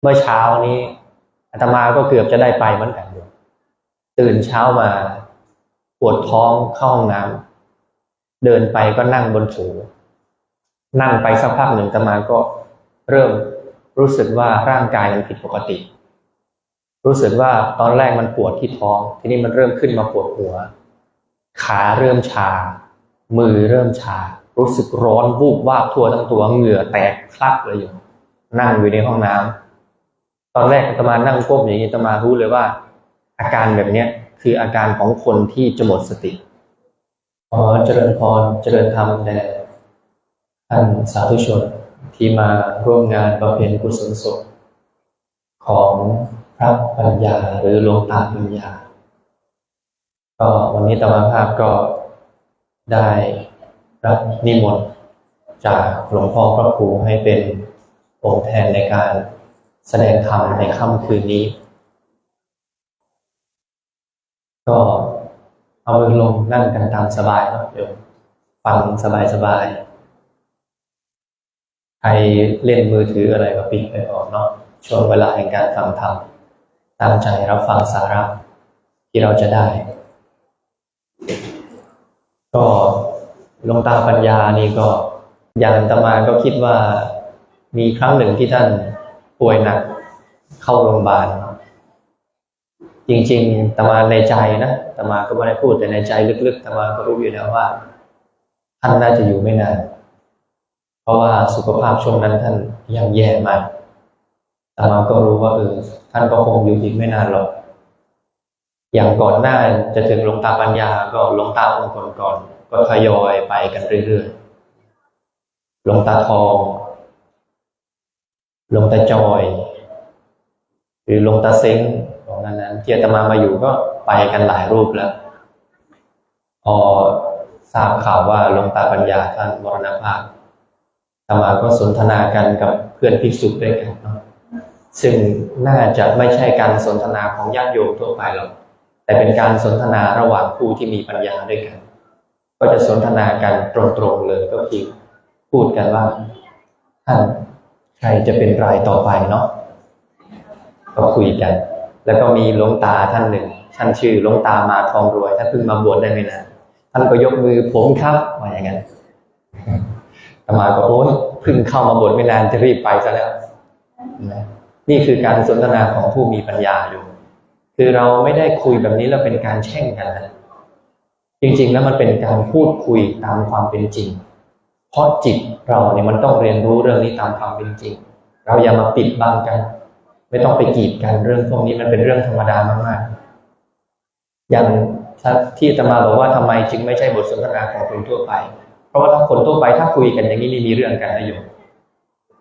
เมื่อเช้านี้อาตมาก็เกือบจะได้ไปเหมือนกันอยู่ตื่นเช้ามาปวดท้องเข้าห้องน้ำเดินไปก็นั่งบนถูนั่งไปสักพักหนึ่งอาตมาก็เริ่มรู้สึกว่าร่างกายมันผิดปกติ รู้สึกว่าตอนแรกมันปวดที่ท้อง ทีนี้มันเริ่มขึ้นมาปวดหัว ขาเริ่มชา มือเริ่มชา รู้สึกร้อนวูบวาบทั่วทั้งตัวเหงื่อแตกคลักเลยอยู่นั่งอยู่ในห้องน้ำ ตอนแรกอาตมานั่งก้มอย่างนี้อาตมารู้เลยว่า อาการแบบเนี้ยคืออาการของคนที่จะหมดสติขอเจริญพรเจริญธรรมแด่ท่านสาธุชนที่มาร่วมงานบำเพ็ญกุศลศพของพระปัญญาหรือหลวงตาปัญญา ก็วันนี้ตมาภาพก็ได้รับนิมนต์จากหลวงพ่อพระครูให้เป็นองค์แทนในการ แสดงธรรมในค่ำคืนนี้ ก็เอามือลงนั่งกันตามสบายเนาะเดี๋ยวฟังสบายสบายๆใครเล่นมือถืออะไรก็ปิดไปก่อนเนาะช่วงเวลาแห่งการฟังธรรมตั้งใจรับฟังสาระที่เราจะได้ ก็ลงตาปัญญานี่ก็อย่างตมาก็คิดว่ามีครั้งหนึ่งที่ท่าน ป่วยหนักเข้าโรงพยาบาล จริงๆตมาในใจนะตมาก็ไม่ได้พูดแต่ในใจลึกๆตมาก็รู้อยู่แล้วว่า ท่านน่าจะอยู่ไม่นาน เพราะว่าสุขภาพช่วงนั้นท่านยังแย่มากตมาก็รู้ว่าเออท่านก็คงอยู่อีกไม่นานหรอก อย่างก่อนหน้าจะถึงหลวงตาปัญญาก็หลวงตาองค์ก่อนๆก็ทยอยไปกันเรื่อยๆหลวงตาทอง หลวงตาจอย หรือหลวงตาเซ้งของนั้นนั้นที่อาตมามาอยู่ก็ไปกันหลายรูปแล้วพอทราบข่าวว่าหลวงตาปัญญาท่านมรณภาพอาตมาก็สนทนากันกับเพื่อนภิกษุด้วยกันเนาะซึ่งน่าจะไม่ใช่การสนทนาของญาติโยมทั่วไปหรอก แต่เป็นการสนทนาระหว่างผู้ที่มีปัญญาด้วยกัน ก็จะสนทนากันตรงๆเลยก็คือพูดกันว่าท่าน ใครจะเป็นรายต่อไปเนาะก็คุยกัน แล้วก็มีหลวงตาท่านหนึ่งท่านชื่อหลวงตามาทองรวยท่านเพิ่งมาบวชได้ไม่นานท่านก็ยกมือผมครับว่าอย่างนั้นตมาก็โอ๊ยเพิ่งเข้ามาบวชไม่นานจะรีบไปซะแล้วนะนี่คือการสนทนาของผู้มีปัญญาอยู่ คือเราไม่ได้คุยแบบนี้แล้วเป็นการแช่งกันนะจริง ๆ แล้วมันเป็นการพูดคุยตามความเป็นจริง เพราะจิตเราเนี่ยมันต้องเรียนรู้เรื่องนี้ตามความเป็นจริง เราอย่ามาปิดบังกัน ไม่ต้องไปกีดกันเรื่องพวกนี้มันเป็นเรื่องธรรมดามากๆ อย่างที่ตมาบอกว่าทำไมจึงไม่ใช่บทสนทนาของคนทั่วไป เพราะว่าถ้าคนทั่วไปถ้าคุยกันอย่างนี้นี่มีเรื่องกันนะโยม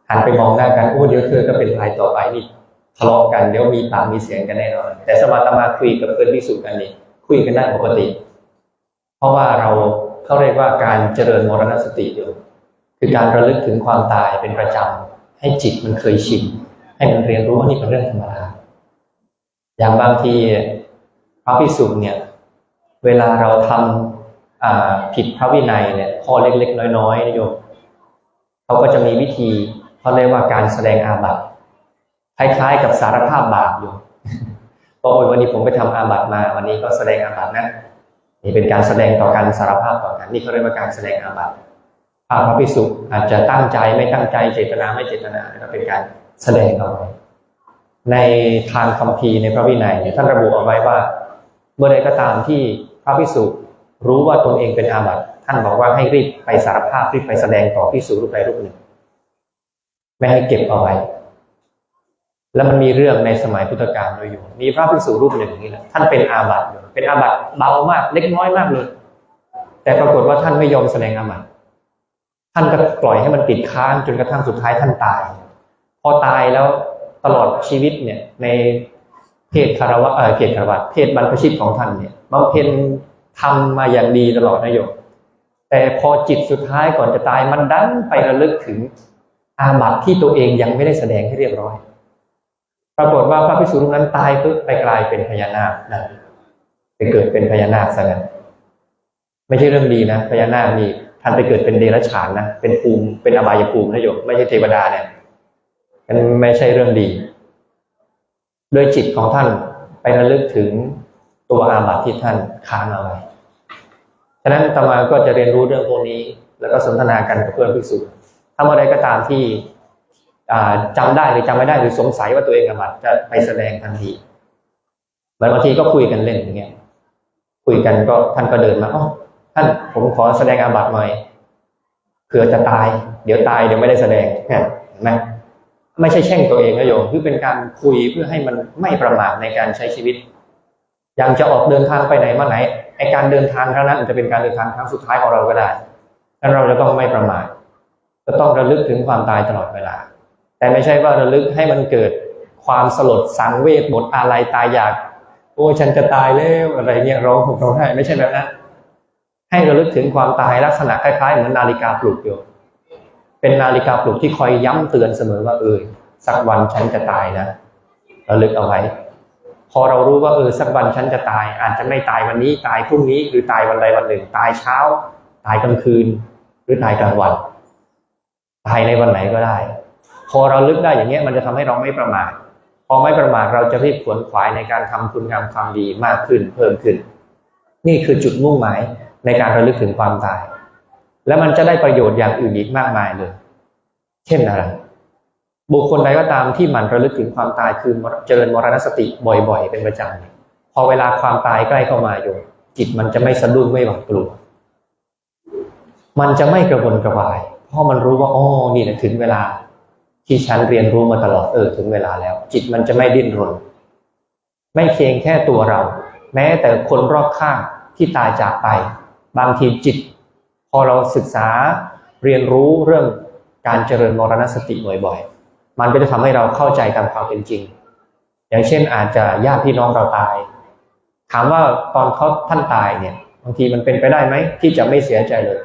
หันไปมองหน้ากันโอ้เดี๋ยวเธอก็เป็นรายต่อไปนี่ทะเลาะกันเดี๋ยวมีปากมีเสียงกันแน่นอน แต่สมาตมาคุยกับเพื่อนพิสูจน์กันนี่คุยกันได้ปกติ เพราะว่าเรา เขาเรียกว่าการเจริญมรณสติอยู่ คือการระลึกถึงความตายเป็นประจำให้จิตมันเคยชินให้มันเรียนรู้ว่านี่เป็นเรื่องธรรมดาอย่างบางทีพระพิสุเนี่ย เวลาเราทำผิดพระวินัยเนี่ยข้อเล็กๆ น้อยๆนะโยมเขาก็จะมีวิธีเขาเรียกว่าการแสดงอาบัติคล้ายๆ กับสารภาพบาปอยู่บอกวันนี้ผมไปทำอาบัติมา วันนี้ก็แสดงอาบัตินะ นี่เป็นการแสดงต่อกันสารภาพต่อกันนี่เขาเรียกว่าการแสดงอาบัติพระภิกษุอาจจะตั้งใจไม่ตั้งใจเจตนาไม่เจตนาก็เป็นการแสดงเอาไว้ในทางคัมภีร์ในพระวินัยเนี่ยท่านระบุเอาไว้ว่า เมื่อใดก็ตามที่พระภิกษุรู้ว่าตนเองเป็นอาบัติท่านบอกว่าให้รีบไปสารภาพรีบไปแสดงต่อภิกษุรูปใดรูปหนึ่ง ไม่ให้เก็บเอาไว้ แล้วมันมีเรื่องในสมัยพุทธกาลด้วยอยู่ มีพระภิกษุรูปหนึ่งนี่แหละท่านเป็นอาบัติอยู่เป็นอาบัติเบามาก เล็กน้อยมากเลย แต่ปรากฏว่าท่านไม่ยอมแสดงอาบัติท่านก็ปล่อยให้มันติดค้างจนกระทั่งสุดท้ายท่านตาย พอตายแล้วตลอดชีวิตเนี่ยในเพศคารวะเออเพศคารวะเพศบรรพชิตของท่านเนี่ยบำเพ็ญทำมาอย่างดีตลอดนะโยมแต่พอจิตสุดท้ายก่อนจะตายมันดันไประลึกถึงอาบัติที่ตัวเองยังไม่ได้แสดงให้เรียบร้อย ปรากฏว่าพระภิกษุรูปนั้นตายปุ๊บไปกลายเป็นพญานาคนะไปเกิดเป็นพญานาคซะงั้นไม่ใช่เรื่องดีนะพญานาคนี่ท่านไปเกิดเป็นเดรัจฉานนะเป็นภูมิเป็นอบายภูมินะโยมไม่ใช่เทวดาเนี่ยมันไม่ใช่เรื่องดี โดยจิตของท่านไประลึกถึงตัวอาบัติที่ท่านค้างเอาไว้ฉะนั้นตมาก็จะเรียนรู้เรื่องพวกนี้ แล้วก็สนทนากันกับเพื่อนภิกษุถ้าเมื่อใดก็ตามที่ อ่าจำได้หรือจำไม่ได้หรือสงสัยว่าตัวเองอาบัตจะไปแสดงทันทีบางทีก็คุยกันเล่นอย่างเงี้ยคุยกันก็ท่านก็เดินมาอ๋อท่านผมขอแสดงอาบัติหน่อยเผื่อจะตาย เดี๋ยวตายเดี๋ยวไม่ได้แสดงเห็นไหมไม่ใช่แช่งตัวเองนะโยมคือเป็นการคุยเพื่อให้มันไม่ประมาทในการใช้ชีวิตยังจะออกเดินทางไปไหนมาไหนไอการเดินทางครั้งนั้นจจะเป็นการเดินทางครั้งสุดท้ายของเราก็ได้ดังนั้นเราจะต้องไม่ประมาทจะต้องระลึกถึงความตายตลอดเวลา แต่ไม่ใช่ว่าระลึกให้มันเกิดความสลดสังเวชหมดอาลัยตายอยาก โอ้ฉันจะตายแล้วอะไรเงี้ยร้องห่มร้องไห้ไม่ใช่แบบนั้นให้ระลึกถึงความตายลักษณะคล้ายๆเหมือนนาฬิกาปลุกอยู่เป็นนาฬิกาปลุกที่คอยย้ำเตือนเสมอว่าเออสักวันฉันจะตายนะระลึกเอาไว้ พอเรารู้ว่าเออสักวันฉันจะตาย อาจจะไม่ตายวันนี้ตายพรุ่งนี้หรือตายวันใดวันหนึ่ง ตายเช้า ตายกลางคืน หรือตายกลางวัน ตายในวันไหนก็ได้ พอเราลึกได้อย่างเงี้ยมันจะทำให้เราไม่ประมาทพอไม่ประมาทเราจะรีบขวนขวายในการทำคุณงามความดีมากขึ้นเพิ่มขึ้น นี่คือจุดมุ่งหมายในการระลึกถึงความตาย และมันจะได้ประโยชน์อย่างอื่นอีกมากมายเลย เช่นอะไรบุคคลใดก็ตามที่หมั่นระลึกถึงความตายคือเจริญมรณสติบ่อย ๆ เป็นประจำพอเวลาความตายใกล้เข้ามาอยู่จิตมันจะไม่สะดุ้งไม่หวาดกลัว มันจะไม่กระวนกระวาย เพราะมันรู้ว่าอ๋อนี่แหละถึงเวลา ที่ฉันเรียนรู้มาตลอดเออถึงเวลาแล้ว จิตมันจะไม่ดิ้นรน ไม่เพียงแค่ตัวเรา แม้แต่คนรอบข้างที่ตายจากไป บางทีจิต พอเราศึกษาเรียนรู้เรื่องการเจริญมรณสติบ่อยๆ มันก็จะทำให้เราเข้าใจตามความเป็นจริง อย่างเช่นอาจจะญาติพี่น้องเราตาย ถามว่าตอนเขาท่านตายเนี่ย บางทีมันเป็นไปได้ไหมที่จะไม่เสียใจเลย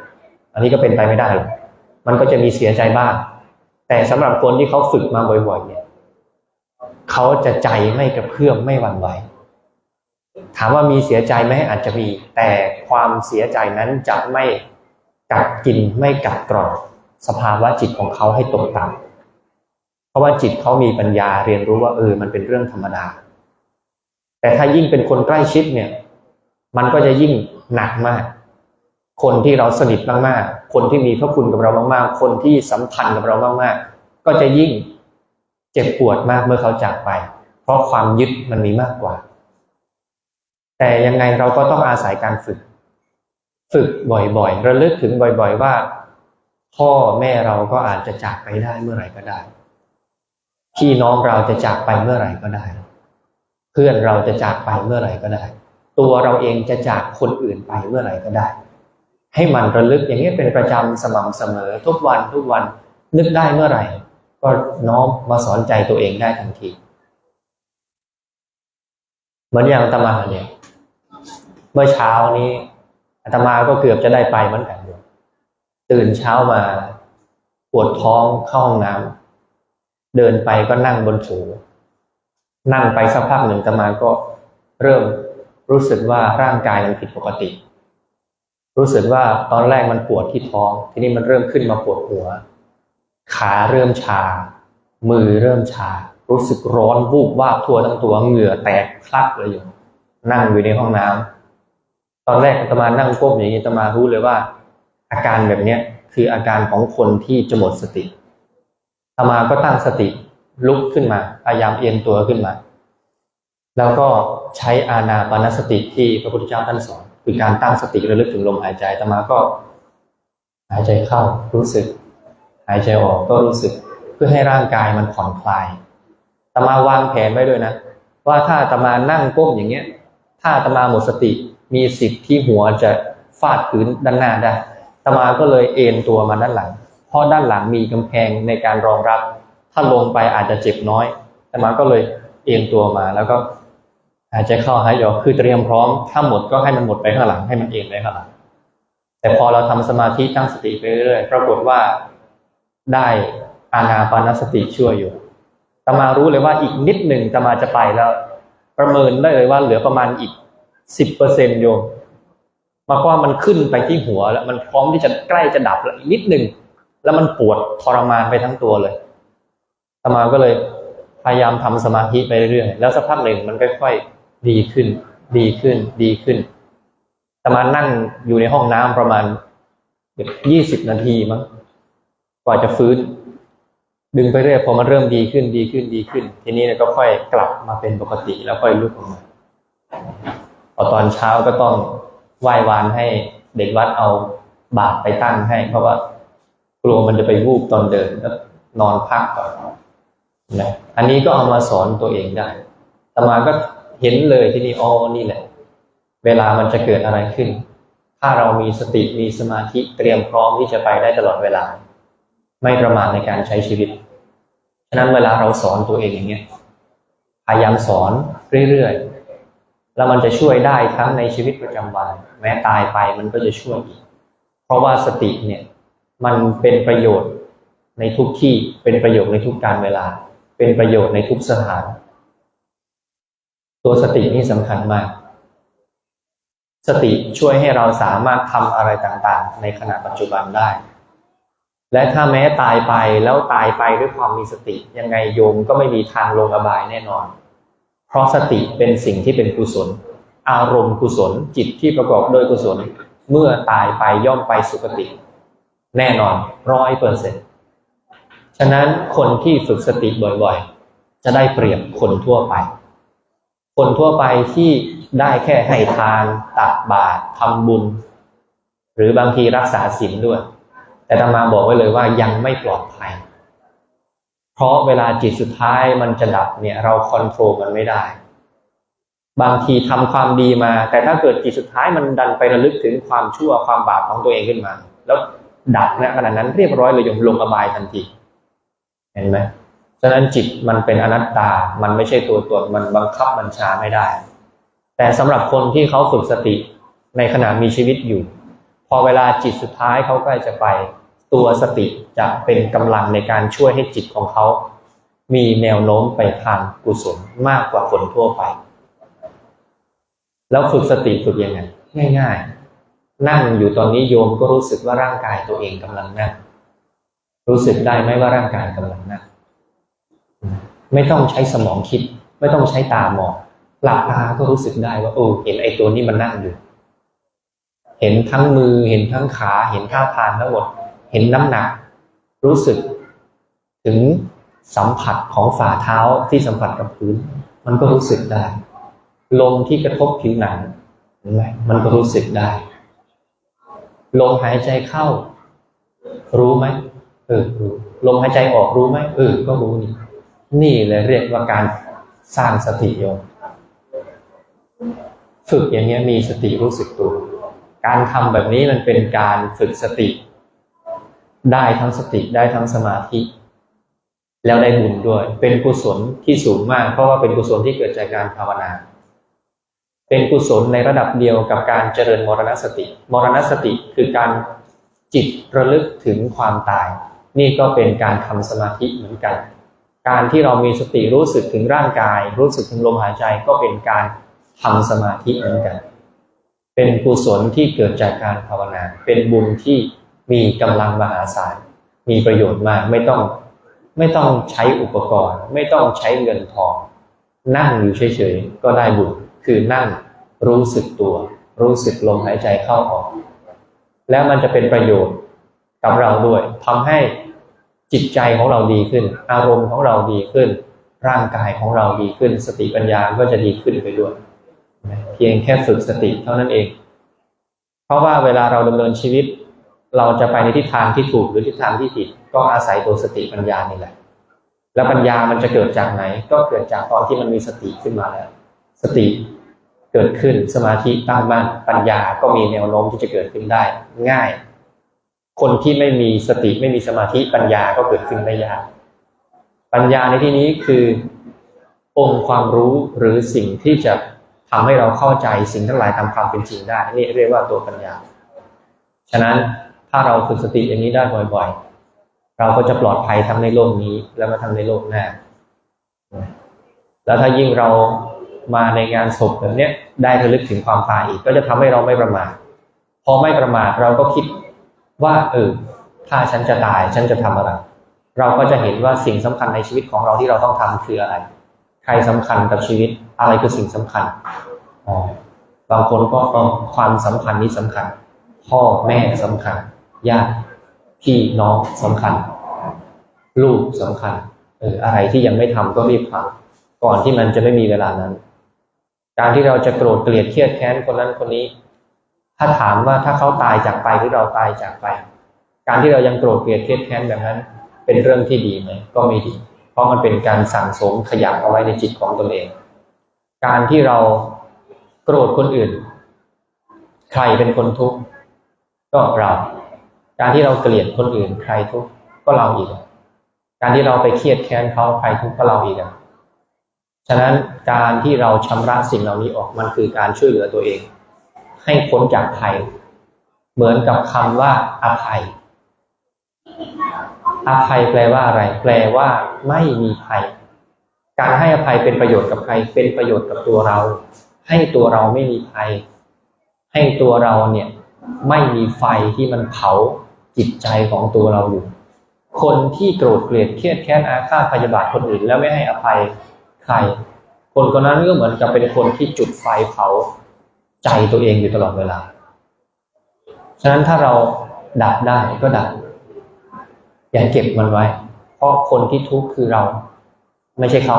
อันนี้ก็เป็นไปไม่ได้หรอกมันก็จะมีเสียใจบ้าง แต่สำหรับคนที่เขาฝึกมาบ่อยๆเนี่ยเขาจะใจไม่กระเพื่อมไม่หวั่นไหวถามว่ามีเสียใจไหมอาจจะมี แต่ความเสียใจนั้นจะไม่กัดกินไม่กัดกร่อนสภาวะจิตของเขาให้ตกต่ำเพราะว่าจิตเขามีปัญญาเรียนรู้ว่าเออมันเป็นเรื่องธรรมดา แต่ถ้ายิ่งเป็นคนใกล้ชิดเนี่ย มันก็จะยิ่งหนักมาก คนที่เราสนิทมากๆ คนที่มีพระคุณกับเรามากๆ คนที่สัมพันธ์กับเรามากๆ ก็จะยิ่งเจ็บปวดมากเมื่อเขาจากไป เพราะความยึดมันมีมากกว่า แต่ยังไงเราก็ต้องอาศัยการฝึก ฝึกบ่อยๆ ระลึกถึงบ่อยๆ ว่า พ่อแม่เราก็อาจจะจากไปได้เมื่อไหร่ก็ได้ พี่น้องเราจะจากไปเมื่อไหร่ก็ได้ เพื่อนเราจะจากไปเมื่อไหร่ก็ได้ ตัวเราเองจะจากคนอื่นไปเมื่อไหร่ก็ได้ ให้มันระลึกอย่างนี้เป็นประจำสม่ำเสมอทุกวันทุกวันนึกได้เมื่อไหร่ ก็น้อมมาสอนใจตัวเองได้ทันทีเหมือนอย่างอาตมาเนี่ยเมื่อเช้านี้อาตมาก็เกือบจะได้ไปเหมือนกันอยู่ตื่นเช้ามาปวดท้องเข้าห้องน้ำเดินไปก็นั่งบนถูนั่งไปสักพักหนึ่งอาตมาก็เริ่มรู้สึกว่าร่างกายมันผิดปกติ รู้สึกว่าตอนแรกมันปวดที่ท้อง ทีนี้มันเริ่มขึ้นมาปวดหัว ขาเริ่มชา มือเริ่มชา รู้สึกร้อนวูบวาบทั่วทั้งตัวเหงื่อแตกคลักเลยอยู่นั่งอยู่ในห้องน้ำตอนแรกอาตมานั่งก้มอย่างนี้อาตมารู้เลยว่า อาการแบบเนี้ยคืออาการของคนที่จะหมดสติอาตมาก็ตั้งสติลุกขึ้นมาพยายามเอียงตัวขึ้นมา แล้วก็ใช้อานาปานสติที่พระพุทธเจ้าท่านสอน คือการตั้งสติระลึกถึงลมหายใจตมาก็ หายใจเข้ารู้สึก หายใจออกก็รู้สึก เพื่อให้ร่างกายมันผ่อนคลายตมาวางแผนไว้ด้วยนะ ว่าถ้าตมานั่งก้มอย่างเงี้ย ถ้าตมาหมดสติมีสิทธิ์ที่หัวจะฟาดพื้นด้านหน้าได้ตมาก็เลยเอนตัวมาด้านหลัง เพราะด้านหลังมีกำแพงในการรองรับ ถ้าลงไปอาจจะเจ็บน้อยตมาก็เลยเอนตัวมาแล้วก็ หายใจเข้าหายใจออกคือเตรียมพร้อม ถ้าหมดก็ให้มันหมดไปข้างหลังให้มันเอนไปข้างหลัง แต่พอเราทำสมาธิตั้งสติไปเรื่อยๆปรากฏว่าได้อานาปานสติช่วยอยู่ตมารู้เลยว่าอีกนิดหนึ่งตมาจะไปแล้ว ประเมินได้เลยว่าเหลือประมาณอีกสิบเปอร์เซ็นต์โยมมากว่ามันขึ้นไปที่หัวแล้วมันพร้อมที่จะใกล้จะดับแล้วอีกนิดหนึ่งแล้วมันปวดทรมานไปทั้งตัวเลยตมาก็เลยพยายามทำสมาธิไปเรื่อยแล้วสักพักหนึ่งมันค่อยๆ ดีขึ้น ดีขึ้น ดีขึ้นตมานั่งอยู่ในห้องน้ำประมาณยี่สิบนาทีมั้งกว่าจะฟื้น ดึงไปเรื่อยพอมันเริ่มดีขึ้นดีขึ้นดีขึ้น ทีนี้นะก็ค่อยกลับมาเป็นปกติแล้วค่อยลุกออกมาพอตอนเช้าก็ต้องไหว้วานให้เด็กวัดเอาบาตรไปตั้งให้ เพราะว่ากลัวมันจะไปวูบตอนเดินก็นอนพักก่อนนะอันนี้ก็เอามาสอนตัวเองได้ต่มาก็ เห็นเลยที่นี่อ๋อนี่แหละ เวลามันจะเกิดอะไรขึ้น ถ้าเรามีสติมีสมาธิเตรียมพร้อมที่จะไปได้ตลอดเวลา ไม่ประมาทในการใช้ชีวิตฉะนั้นเวลาเราสอนตัวเองอย่างเงี้ยพยายามสอนเรื่อยๆแล้วมันจะช่วยได้ทั้งในชีวิตประจำวัน แม้ตายไปมันก็จะช่วยอีกเพราะว่าสติเนี่ยมันเป็นประโยชน์ในทุกที่เป็นประโยชน์ในทุกการเวลา เป็นประโยชน์ในทุกสถาน ตัวสตินี่สำคัญมาก สติช่วยให้เราสามารถทำอะไรต่างๆ ในขณะปัจจุบันได้ และถ้าแม้ตายไปแล้วตายไปด้วยความมีสติ ยังไงโยมก็ไม่มีทางลงอบายแน่นอน เพราะสติเป็นสิ่งที่เป็นกุศล อารมณ์กุศล จิตที่ประกอบด้วยกุศล เมื่อตายไปย่อมไปสุคติ แน่นอนร้อยเปอร์เซ็นต์ฉะนั้นคนที่ฝึกสติบ่อยๆ จะได้เปรียบคนทั่วไป คนทั่วไปที่ได้แค่ให้ทานตักบาตรทำบุญ หรือบางทีรักษาศีลด้วย แต่ตมาบอกไว้เลยว่ายังไม่ปลอดภัย เพราะเวลาจิตสุดท้ายมันจะดับเนี่ยเราคอนโทรลมันไม่ได้ บางทีทำความดีมา แต่ถ้าเกิดจิตสุดท้ายมันดันไประลึกถึงความชั่วความบาปของตัวเองขึ้นมา แล้วดับนะขณะนั้นเรียบร้อยเลยยมลงอบายทันที เห็นไหม ฉะนั้นจิตมันเป็นอนัตตา มันไม่ใช่ตัวตน มันบังคับบัญชาไม่ได้ แต่สำหรับคนที่เขาฝึกสติในขณะมีชีวิตอยู่ พอเวลาจิตสุดท้ายเขาใกล้จะไป ตัวสติจะเป็นกำลังในการช่วยให้จิตของเขา มีแนวโน้มไปทางกุศลมากกว่าคนทั่วไป แล้วฝึกสติฝึกยังไง ง่าย ๆ นั่งอยู่ตอนนี้โยมก็รู้สึกว่าร่างกายตัวเองกำลังนั่งรู้สึกได้ไหมว่าร่างกายกำลังนั่ง ไม่ต้องใช้สมองคิด ไม่ต้องใช้ตามองหลับตาก็รู้สึกได้ว่าโอ้เห็นไอ้ตัวนี้มันนั่งอยู่ เห็นทั้งมือเห็นทั้งขา เห็นท่าทางทั้งหมด เห็นน้ำหนัก รู้สึก ถึงสัมผัสของฝ่าเท้าที่สัมผัสกับพื้น มันก็รู้สึกได้ลมที่กระทบผิวหนังเห็นไหมมันก็รู้สึกได้ลมหายใจเข้า รู้ไหมเออรู้ลมหายใจออกรู้ไหมเออก็รู้นี่ นี่เลยเรียกว่าการสร้างสติโยมฝึกอย่างเงี้ยมีสติรู้สึกตัว การทำแบบนี้มันเป็นการฝึกสติ ได้ทั้งสติได้ทั้งสมาธิ แล้วได้บุญด้วย เป็นกุศลที่สูงมาก เพราะว่าเป็นกุศลที่เกิดจากการภาวนา เป็นกุศลในระดับเดียวกับการเจริญมรณสติ มรณสติคือการจิตระลึกถึงความตาย นี่ก็เป็นการทำสมาธิเหมือนกัน การที่เรามีสติรู้สึกถึงร่างกาย รู้สึกถึงลมหายใจก็เป็นการทำสมาธิเหมือนกัน เป็นกุศลที่เกิดจากการภาวนา เป็นบุญที่มีกำลังมหาศาล มีประโยชน์มากไม่ต้องไม่ต้องใช้อุปกรณ์ ไม่ต้องใช้เงินทอง นั่งอยู่เฉยๆก็ได้บุญคือนั่งรู้สึกตัว รู้สึกลมหายใจเข้าออก แล้วมันจะเป็นประโยชน์กับเราด้วยทำให้ จิตใจของเราดีขึ้น อารมณ์ของเราดีขึ้น ร่างกายของเราดีขึ้น สติปัญญาก็จะดีขึ้นไปด้วยเพียงแค่ฝึกสติเท่านั้นเอง เพราะว่าเวลาเราดำเนินชีวิต เราจะไปในทิศทางที่ถูกหรือทิศทางที่ผิด ก็อาศัยตัวสติปัญญานี่แหละ แล้วปัญญามันจะเกิดจากไหน ก็เกิดจากตอนที่มันมีสติขึ้นมาแล้ว สติเกิดขึ้นสมาธิตั้งมั่นปัญญาก็มีแนวโน้มที่จะเกิดขึ้นได้ ง่าย คนที่ไม่มีสติไม่มีสมาธิปัญญาก็เกิดขึ้นได้ยาก ปัญญาในที่นี้คือ องค์ความรู้หรือสิ่งที่จะทำให้เราเข้าใจสิ่งทั้งหลายตามความเป็นจริงได้ นี่เรียกว่าตัวปัญญา ฉะนั้นถ้าเราฝึกสติอย่างนี้ได้บ่อยๆ เราก็จะปลอดภัยทั้งในโลกนี้ แล้วก็ทั้งในโลกหน้า แล้วถ้ายิ่งเรามาในงานศพแบบนี้ได้ระลึกถึงความตายอีก ก็จะทำให้เราไม่ประมาทพอไม่ประมาทเราก็คิด ว่าเออถ้าฉันจะตายฉันจะทำอะไร เราก็จะเห็นว่าสิ่งสำคัญในชีวิตของเราที่เราต้องทำคืออะไร ใครสำคัญกับชีวิตอะไรคือสิ่งสำคัญอ๋อบางคนก็ความสัมพันธ์นี้สำคัญ พ่อแม่สำคัญญาติพี่น้องสำคัญ ลูกสำคัญเอออะไรที่ยังไม่ทำก็รีบทำก่อนที่มันจะไม่มีเวลานั้น การที่เราจะโกรธเกลียดเครียดแค้นคนนั้นคนนี้าถามว่าถ้าเขาตายจากไปหรือเราตายจากไป การที่เรายังโกรธเกลียดเครียดแค้นแบบนั้น เป็นเรื่องที่ดีไหมก็ไม่ดี เพราะมันเป็นการสั่งสมขยะเอาไว้ในจิตของตนเอง การที่เราโกรธคนอื่น ใครเป็นคนทุกข์ก็เรา การที่เราเกลียดคนอื่น ใครทุกข์ก็เราอีก การที่เราไปเครียดแค้นเขาใครทุกข์ก็เราอีกอะฉะนั้นการที่เราชำระสิ่งเหล่านี้ออกมันคือการช่วยเหลือตัวเอง ให้พ้นจากภัย เหมือนกับคำว่าอภัย อภัยแปลว่าอะไร แปลว่า ไม่มีภัย การให้อภัยเป็นประโยชน์กับใคร เป็นประโยชน์กับตัวเรา ให้ตัวเราไม่มีภัย ให้ตัวเราเนี่ย ไม่มีไฟที่มันเผาจิตใจของตัวเราอยู่ คนที่โกรธเกลียดเครียดแค้นอาฆาตพยาบาทคนอื่น แล้วไม่ให้อภัยใคร คนคนนั้นก็เหมือนกับเป็นคนที่จุดไฟเผา ใจตัวเองอยู่ตลอดเวลา ฉะนั้นถ้าเราดับได้ก็ดับ อย่าเก็บมันไว้ เพราะคนที่ทุกข์คือเรา ไม่ใช่เขา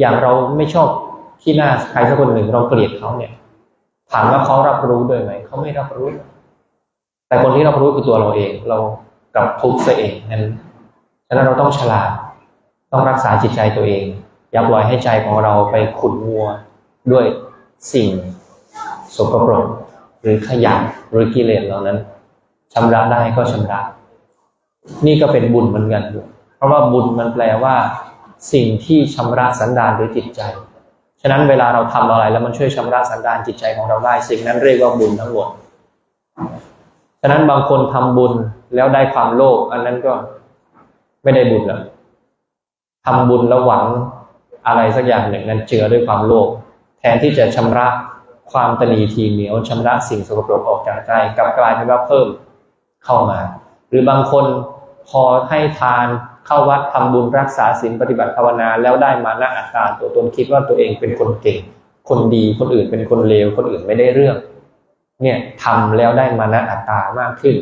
อย่างเราไม่ชอบที่หน้าใครสักคนหนึ่งเราเกลียดเขาเนี่ย ถามว่าเขารับรู้ด้วยไหม เขาไม่รับรู้ แต่คนที่รับรู้คือตัวเราเอง เรากลับทุกข์ซะเองนั้นฉะนั้นเราต้องฉลาด ต้องรักษาจิตใจตัวเอง อย่าปล่อยให้ใจของเราไปขุ่นมัวด้วยสิ่ง สกปรก หรือขยะหรือกิเลสเหล่านั้นชำระได้ก็ชำระ นี่ก็เป็นบุญเหมือนกัน เพราะว่าบุญมันแปลว่า สิ่งที่ชำระสันดานหรือจิตใจ ฉะนั้นเวลาเราทำอะไรแล้วมันช่วยชำระสันดานจิตใจของเราได้ สิ่งนั้นเรียกว่าบุญทั้งหมด ฉะนั้นบางคนทำบุญแล้วได้ความโลภอันนั้นก็ไม่ได้บุญหรอกทำบุญแล้วหวังอะไรสักอย่างหนึ่งนั้นเจือด้วยความโลภแทนที่จะชำระ ความตนีทีเหนียวชำระสิ่งสกปรกออกจากใจกลับกลายเป็นว่าเพิ่มเข้ามา หรือบางคนพอให้ทานเข้าวัดทำบุญรักษาศีลปฏิบัติภาวนา แล้วได้มานะอัตตาตัวตนคิดว่าตัวเองเป็นคนเก่ง คนดีคนอื่นเป็นคนเลวคนอื่นไม่ได้เรื่อง เนี่ยทำแล้วได้มานะอัตตามากขึ้น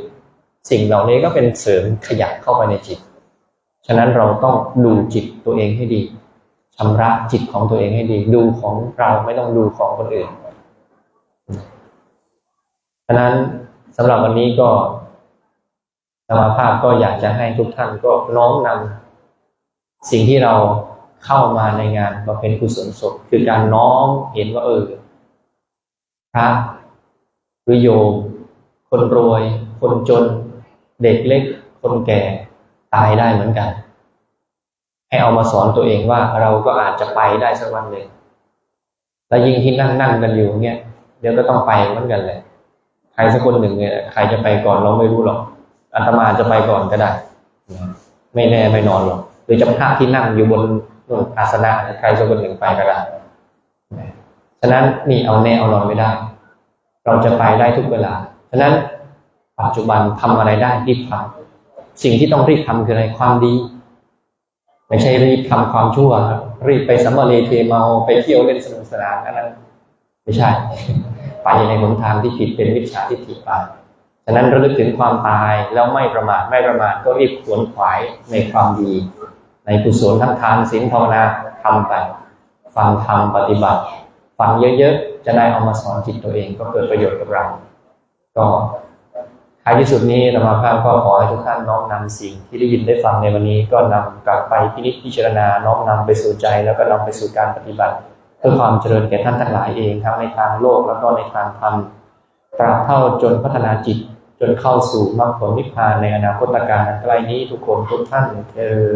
สิ่งเหล่านี้ก็เป็นเสริมขยับเข้าไปในจิต ฉะนั้นเราต้องดูจิตตัวเองให้ดีชำระจิตของตัวเองให้ดี ดูของเราไม่ต้องดูของคนอื่น ฉะนั้นสำหรับวันนี้ก็ธรรมภาพก็อยากจะให้ทุกท่านก็น้อมนำสิ่งที่เราเข้ามาในงานบำเพ็ญกุศลศพคือการน้อมเห็นว่าเออพระหรือโยมคนรวย คนจน เด็กเล็ก คนแก่ตายได้เหมือนกัน ให้เอามาสอนตัวเองว่าเราก็อาจจะไปได้สักวันหนึ่งแล้วยิ่งที่นั่งนั่งกันอยู่เนี่ยเดี๋ยวก็ต้องไปเหมือนกันเลย ใครสักคนหนึ่งเนี่ยใครจะไปก่อนเราไม่รู้หรอกอาตมาจะไปก่อนก็ได้ไม่แน่ไม่นอนหรอกหรือจะพระที่นั่งอยู่บนอาสนะใครสักคนหนึ่งไปก็ได้ฉะนั้นนี่เอาแน่เอานอนไม่ได้ เราจะไปได้ทุกเวลา ฉะนั้นปัจจุบันทำอะไรได้รีบทำสิ่งที่ต้องรีบทำคืออะไรความดี ไม่ใช่รีบทำความชั่วครับรีบไปสัมมาเลเทเมาไปเที่ยวเล่นสนุกสนานอันนั้นไม่ใช่ ไปในหนทางที่ผิดเป็นวิชาทิฏฐิไปฉะนั้นระลึกถึงความตายแล้วไม่ประมาทไม่ประมาทก็รีบขวนขวายในความดี ในกุศลทั้งทานศีลภาวนาทำไป ฟังธรรมปฏิบัติ ฟังเยอะๆ จะได้เอามาสอนจิตตัวเองก็เกิดประโยชน์กับเรา ก็ท้ายที่สุดนี้ธรรมาภาพก็ขอให้ทุกท่านน้อมนำสิ่งที่ได้ยินได้ฟังในวันนี้ก็นำกลับไปพินิจพิจารณาน้อมนำไปสู่ใจแล้วก็นำไปสู่การปฏิบัติ พื่อความเจริญแก่ท่านทั้งหลายเองทั้งในทางโลกแล้วก็ในทางธรรมตราบเท่าจนพัฒนาจิต จนเข้าสู่มรรคผลนิพพานในอนาคตการอันใกล้นี้ทุกคนทุกท่านเออ